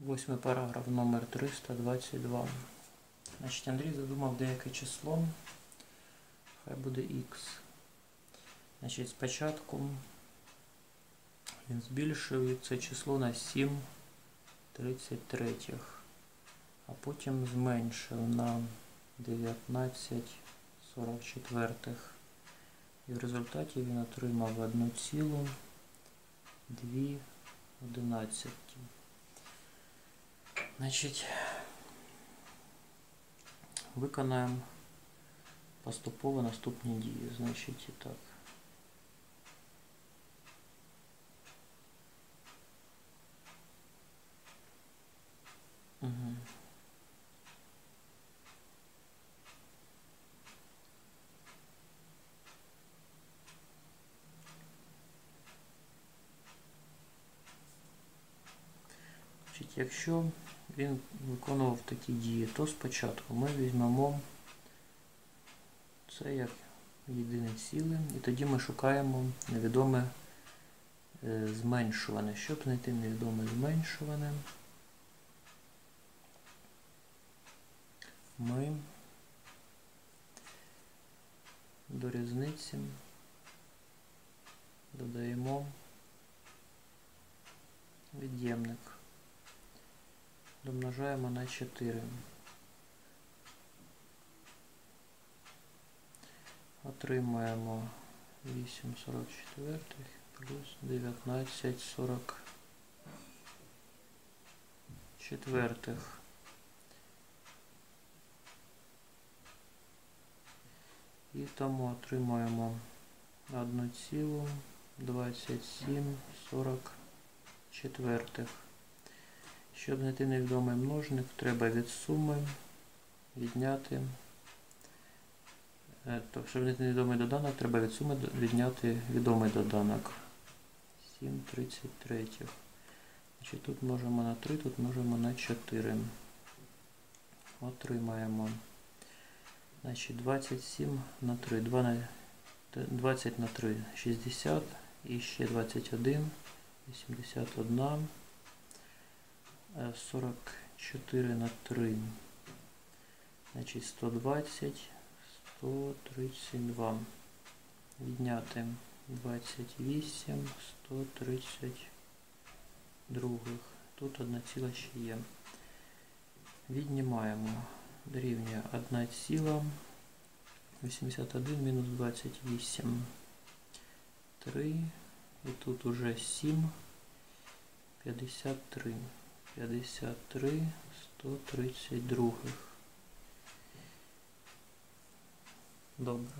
Восьмий параграф номер 322. Значить, Андрій задумав деяке число. Хай буде х. Значить, спочатку він збільшив це число на 7 33, а потім зменшив на 19 44. І в результаті він отримав 1,2 одинадцятки. Значить, виконаємо поступово наступні дії. Значить, і так. Угу. Значить, якщо він виконував такі дії, то спочатку ми візьмемо це як єдине ціле, і тоді ми шукаємо невідоме е, зменшуване. Щоб знайти невідоме зменшуване, ми до різниці додаємо від'ємник домножаємо на 4. Отримаємо 8 44 плюс 19 44. І тому отримаємо 1,27 44. Щоб знайти невідомий множник, треба від суми відняти. Тобто, щоб знайти невідомий доданок, треба від суми відняти відомий доданок. 7,33. Значить, Тут множимо на 3, тут множимо на 4. Отримаємо. Значить, 27 на 3. 2 на 20 на 3 60 і ще 21, 81. 44 на 3. Значить 120, 132. Відняти 28, 132. Тут одна ціла ще є. Віднімаємо. Дорівнює 1 ціла. 81 мінус 28. 3. І тут уже 7. 53. 53, 132. Добре.